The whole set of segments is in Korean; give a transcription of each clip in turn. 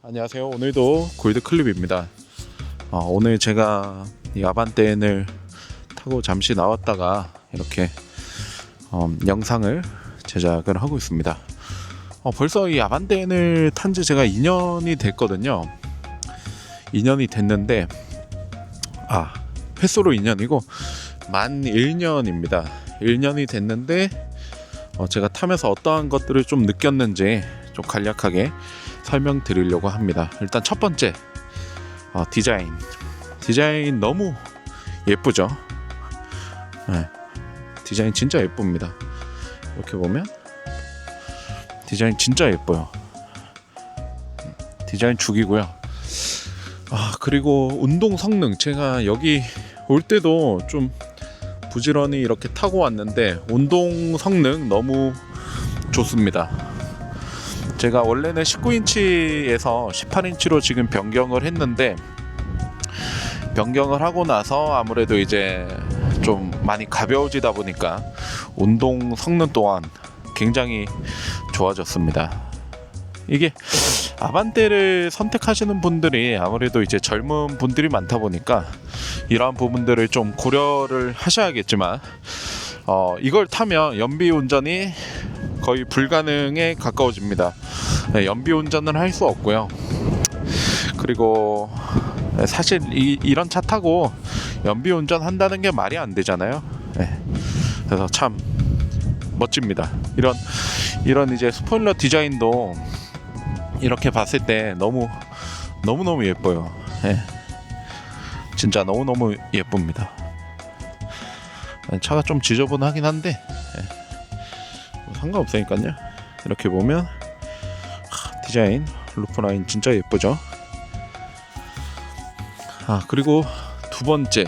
안녕하세요. 오늘도 골드 클립입니다. 어, 오늘 제가 이 아반떼인을 타고 잠시 나왔다가 이렇게 어, 영상을 제작을 하고 있습니다. 어, 벌써 이 아반떼인을 탄 지 제가 2년이 됐거든요. 2년이 됐는데 아 횟수로 2년이고 만 1년입니다. 1년이 됐는데 어, 제가 타면서 어떠한 것들을 좀 느꼈는지 좀 간략하게 설명드리려고 합니다. 일단 첫 번째 어, 디자인 디자인 너무 예쁘죠. 네, 디자인 진짜 예쁩니다. 이렇게 보면 디자인 진짜 예뻐요. 디자인 죽이고요. 아 그리고 운동 성능 제가 여기 올 때도 좀 부지런히 이렇게 타고 왔는데 운동 성능 너무 좋습니다. 제가 원래는 19인치에서 18인치로 지금 변경을 했는데 변경을 하고 나서 아무래도 이제 좀 많이 가벼워지다 보니까 운동 성능 또한 굉장히 좋아졌습니다. 이게 아반떼를 선택하시는 분들이 아무래도 이제 젊은 분들이 많다 보니까 이러한 부분들을 좀 고려를 하셔야겠지만 어, 이걸 타면 연비 운전이 거의 불가능에 가까워집니다. 네, 연비 운전은 할 수 없고요. 그리고 사실 이, 이런 차 타고 연비 운전 한다는 게 말이 안 되잖아요. 네. 그래서 참 멋집니다. 이런 이런 이제 스포일러 디자인도 이렇게 봤을 때 너무 너무 너무 예뻐요. 예. 진짜 너무 너무 예쁩니다. 차가 좀 지저분하긴 한데 예. 뭐 상관없으니까요. 이렇게 보면 하, 디자인 루프 라인 진짜 예쁘죠. 아 그리고 두 번째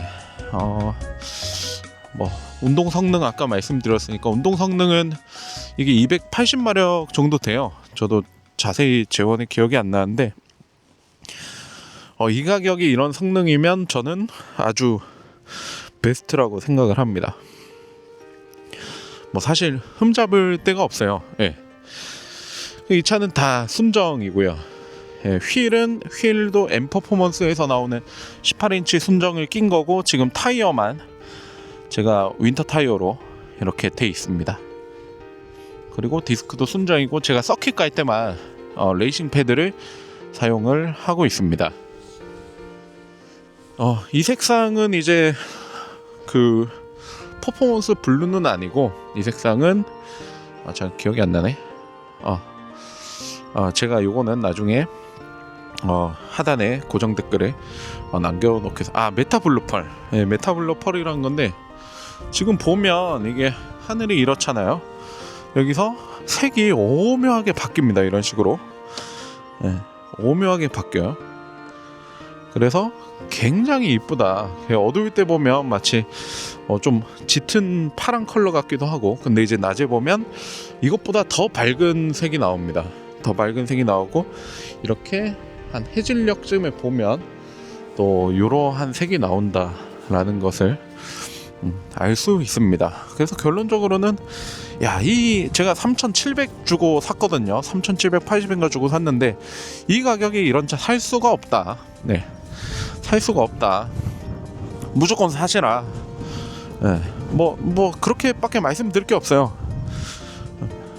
어, 뭐 운동 성능 아까 말씀드렸으니까 운동 성능은 이게 280마력 정도 돼요. 저도 자세히 재원의 기억이 안 나는데 어, 이 가격이 이런 성능이면 저는 아주 베스트라고 생각을 합니다. 뭐 사실 흠잡을 데가 없어요. 예. 이 차는 다 순정이고요. 예, 휠은 휠도 M 퍼포먼스에서 나오는 18인치 순정을 낀 거고 지금 타이어만 제가 윈터 타이어로 이렇게 돼 있습니다. 그리고 디스크도 순정이고 제가 서킷 갈 때만 어, 레이싱 패드를 사용을 하고 있습니다. 어, 이 색상은 이제 그 퍼포먼스 블루는 아니고 이 색상은 아, 잘 기억이 안 나네. 어, 어 제가 요거는 나중에 어, 하단에 고정 댓글에 어, 남겨놓겠습니다. 아 메타블루 펄, 예, 메타블루 펄이란 건데 지금 보면 이게 하늘이 이렇잖아요. 여기서 색이 오묘하게 바뀝니다. 이런 식으로 예, 오묘하게 바뀌어요. 그래서 굉장히 이쁘다. 어두울 때 보면 마치 어, 좀 짙은 파란 컬러 같기도 하고, 근데 이제 낮에 보면 이것보다 더 밝은 색이 나옵니다. 더 밝은 색이 나오고 이렇게 한 해질녘쯤에 보면 또 이러한 색이 나온다라는 것을 음, 알수 있습니다. 그래서 결론적으로는 야, 이 제가 3,700 주고 샀거든요. 3,780인가 주고 샀는데 이 가격에 이런 차 살 수가 없다. 네. 살 수가 없다. 무조건 사시라. 네. 뭐, 뭐, 그렇게밖에 말씀드릴 게 없어요.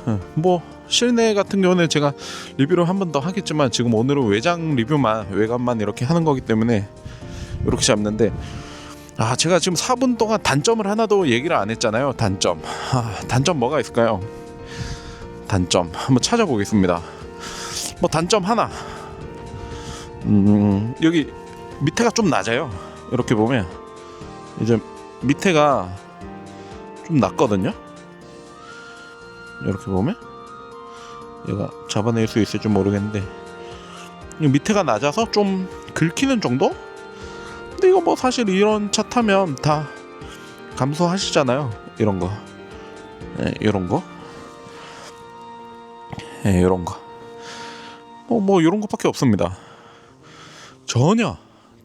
네. 뭐, 실내 같은 경우는 제가 리뷰를 한 번 더 하겠지만 지금 오늘은 외장 리뷰만, 외관만 이렇게 하는 거기 때문에 이렇게 잡는데 아 제가 지금 4분 동안 단점을 하나도 얘기를 안 했잖아요 단점 아, 단점 뭐가 있을까요 단점 한번 찾아보겠습니다 뭐 단점 하나 음 여기 밑에가 좀 낮아요 이렇게 보면 이제 밑에가 좀 낮거든요 이렇게 보면 얘가 잡아낼 수 있을지 모르겠는데 이 밑에가 낮아서 좀 긁히는 정도? 근데 이거 뭐 사실 이런 차 타면 다 감소하시잖아요. 이런 거. 네, 이런 거. 네, 이런 거. 뭐, 뭐, 이런 것밖에 없습니다. 전혀,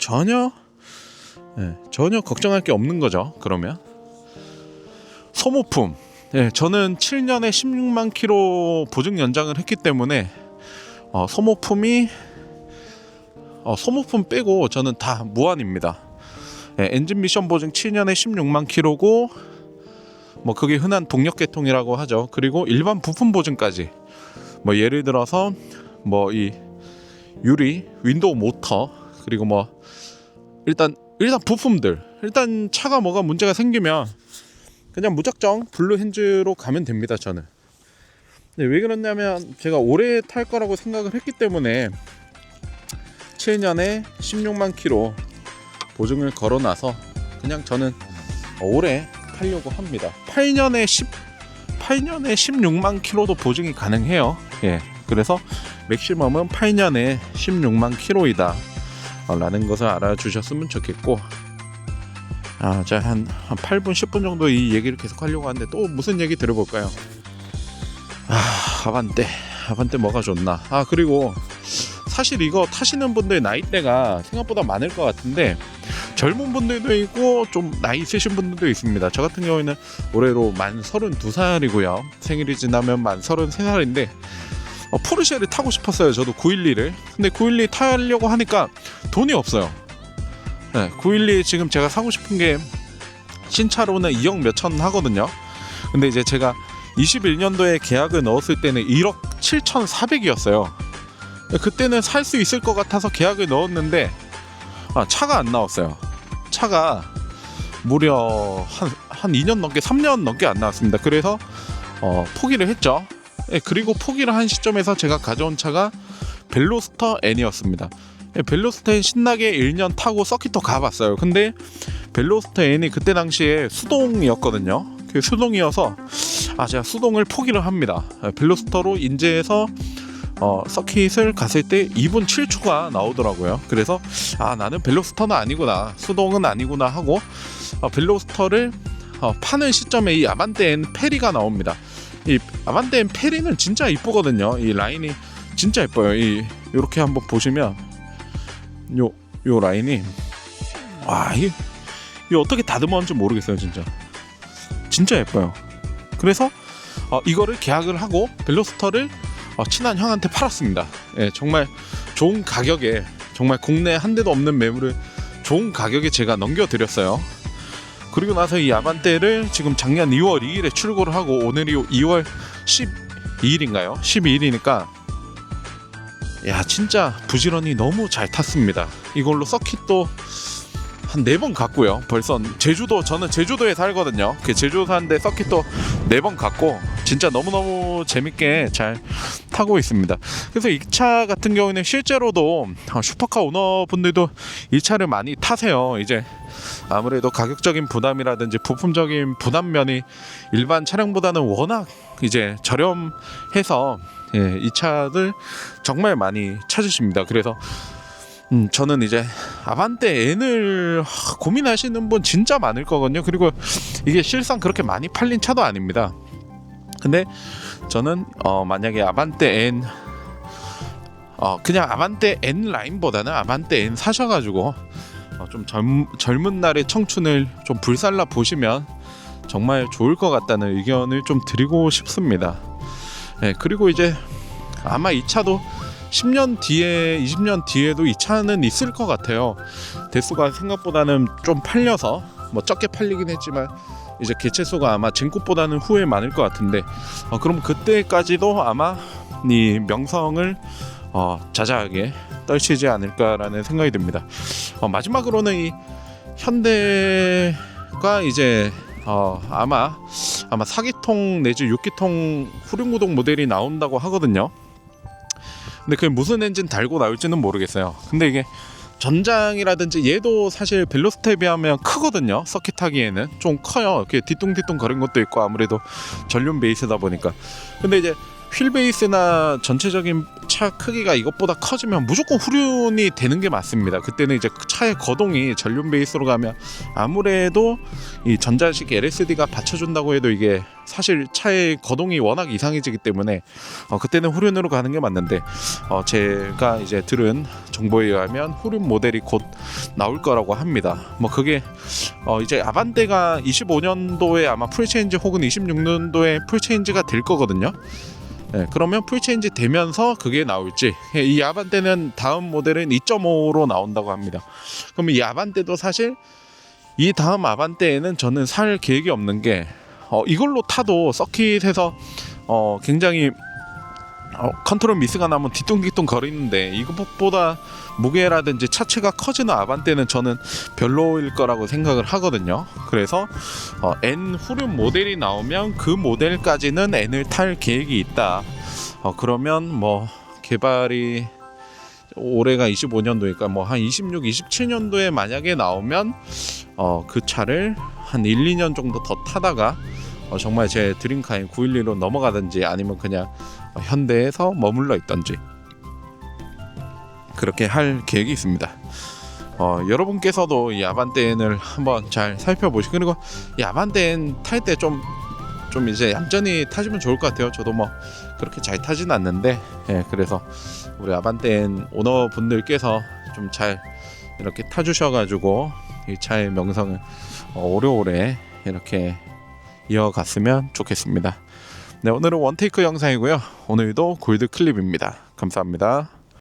전혀, 네, 전혀 걱정할 게 없는 거죠. 그러면. 소모품. 네, 저는 7년에 16만 킬로 보증 연장을 했기 때문에 어, 소모품이 어, 소모품 빼고 저는 다 무한입니다. 예, 엔진 미션 보증 7년에 16만 킬로고 뭐 그게 흔한 동력 계통이라고 하죠. 그리고 일반 부품 보증까지 뭐 예를 들어서 뭐 이 유리, 윈도우 모터 그리고 뭐 일단 일단 부품들 일단 차가 뭐가 문제가 생기면 그냥 무작정 블루 핸즈로 가면 됩니다. 저는. 근데 왜 그러냐면 제가 오래 탈 거라고 생각을 했기 때문에 7년에 16만 킬로 보증을 걸어놔서 그냥 저는 오래 타려고 합니다. 8년에 10 8년에 16만 킬로도 보증이 가능해요. 예. 그래서 맥시멈은 8년에 16만 킬로이다. 어, 라는 것을 알아주셨으면 좋겠고 아, 자, 한, 한 8분, 10분 정도 이 얘기를 계속 하려고 하는데 또 무슨 얘기 들어볼까요? 아, 아반떼. 아반떼 뭐가 좋나? 아, 그리고 사실 이거 타시는 분들 나이대가 생각보다 많을 것 같은데 젊은 분들도 있고 좀 나이 있으신 분들도 있습니다. 저 같은 경우에는 올해로 만 32살이고요. 생일이 지나면 만 33살인데 어, 포르쉐를 타고 싶었어요. 저도 911을. 근데 911 타려고 하니까 돈이 없어요. 네, 912 지금 제가 사고 싶은 게 신차로는 2억 몇천 하거든요. 근데 이제 제가 21년도에 계약을 넣었을 때는 1억 7,400이었어요. 그때는 살 수 있을 것 같아서 계약을 넣었는데 아, 차가 안 나왔어요. 차가 무려 한, 한 2년 넘게 3년 넘게 안 나왔습니다. 그래서 어, 포기를 했죠. 예, 그리고 포기를 한 시점에서 제가 가져온 차가 벨로스터 N이었습니다. 예, 벨로스터 N 신나게 1년 타고 서킷도 가봤어요. 근데 벨로스터 N이 그때 당시에 수동이었거든요. 그 수동이어서 아 제가 수동을 포기를 합니다. 예, 벨로스터로 인제해서 어, 서킷을 갔을 때 2분 7초가 나오더라고요. 그래서 아 나는 벨로스터는 아니구나, 수동은 아니구나 하고 어, 벨로스터를 어, 파는 시점에 이 N 페리가 나옵니다. 이 아반떼 N 페리는 진짜 이쁘거든요. 이 라인이 진짜 예뻐요. 이 이렇게 한번 보시면 요 요 라인이 와 이, 이 어떻게 다듬었는지 모르겠어요 진짜 진짜 예뻐요. 그래서 어, 이거를 계약을 하고 벨로스터를 어, 친한 형한테 팔았습니다. 예, 정말 좋은 가격에 정말 국내 한 대도 없는 매물을 좋은 가격에 제가 넘겨드렸어요. 그리고 나서 이 아반떼를 지금 작년 2월 2일에 출고를 하고 오늘이 2월 12일인가요? 12일이니까 야 진짜 부지런히 너무 잘 탔습니다. 이걸로 서킷도 한 네 번 갔고요. 벌써 제주도 저는 제주도에 살거든요. 그 제주도 사는데 서킷도 네 번 갔고 진짜 너무 너무 재밌게 잘 타고 있습니다. 그래서 이 차 같은 경우는 실제로도 어, 슈퍼카 오너분들도 이 차를 많이 타세요. 이제 아무래도 가격적인 부담이라든지 부품적인 부담면이 일반 차량보다는 워낙 이제 저렴해서 예, 이 차들 정말 많이 찾으십니다. 그래서 음, 저는 이제 아반떼 N을 하, 고민하시는 분 진짜 많을 거거든요. 그리고 이게 실상 그렇게 많이 팔린 차도 아닙니다. 근데 저는 어, 만약에 아반떼 N 어, 그냥 아반떼 N 라인보다는 아반떼 N 사셔가지고 어, 좀 젊, 젊은 날의 청춘을 좀 불살라 보시면 정말 좋을 것 같다는 의견을 좀 드리고 싶습니다. 네, 그리고 이제 아마 이 차도 10년 뒤에 20년 뒤에도 이 차는 있을 것 같아요. 대수가 생각보다는 좀 팔려서 뭐 적게 팔리긴 했지만 이제 개체 수가 아마 진급보다는 후에 많을 것 같은데 어, 그럼 그때까지도 아마 이 명성을 어, 자자하게 떨치지 않을까라는 생각이 듭니다. 어, 마지막으로는 이 현대가 이제 어, 아마 아마 4기통 내지 6기통 후륜구동 모델이 나온다고 하거든요. 근데 그게 무슨 엔진 달고 나올지는 모르겠어요. 근데 이게 전장이라든지 얘도 사실 벨로스테에 비하면 크거든요. 서킷 타기에는 좀 커요. 이렇게 뒤뚱뒤뚱 거린 것도 있고 아무래도 전륜 베이스다 보니까. 근데 이제 휠 베이스나 전체적인 차 크기가 이것보다 커지면 무조건 후륜이 되는 게 맞습니다. 그때는 이제 차의 거동이 전륜 베이스로 가면 아무래도 이 전자식 LSD가 받쳐준다고 해도 이게 사실 차의 거동이 워낙 이상해지기 때문에 어, 그때는 후륜으로 가는 게 맞는데 어, 제가 이제 들은 정보에 의하면 후륜 모델이 곧 나올 거라고 합니다. 뭐 그게 어, 이제 아반떼가 25년도에 아마 풀체인지 혹은 26년도에 풀체인지가 될 거거든요. 예, 그러면 풀체인지 되면서 그게 나올지 예, 이 아반떼는 다음 모델은 2.5로 나온다고 합니다. 그럼 이 아반떼도 사실 이 다음 아반떼에는 저는 살 계획이 없는 게 어, 이걸로 타도 서킷에서 어, 굉장히 어, 컨트롤 미스가 나면 뒤뚱뒤뚱 거리는데 이것보다 무게라든지 차체가 커지는 아반떼는 저는 별로일 거라고 생각을 하거든요. 그래서 어, N 후륜 모델이 나오면 그 모델까지는 N을 탈 계획이 있다. 어, 그러면 뭐 개발이 올해가 25년도니까 뭐 한 26, 27년도에 만약에 나오면 어, 그 차를 한 1, 2년 정도 더 타다가 어, 정말 제 드림카인 911로 넘어가든지 아니면 그냥 어, 현대에서 머물러 있던지 그렇게 할 계획이 있습니다. 어, 여러분께서도 이 아반떼엔을 한번 잘 살펴보시고 그리고 이 아반떼엔 탈 때 좀 좀 이제 얌전히 타시면 좋을 것 같아요. 저도 뭐 그렇게 잘 타진 않는데 예, 그래서 우리 아반떼엔 오너분들께서 좀 잘 이렇게 타주셔가지고 이 차의 명성을 어, 오래오래 이렇게 이어갔으면 좋겠습니다. 네, 오늘은 원테이크 영상이고요. 오늘도 골드 클립입니다. 감사합니다.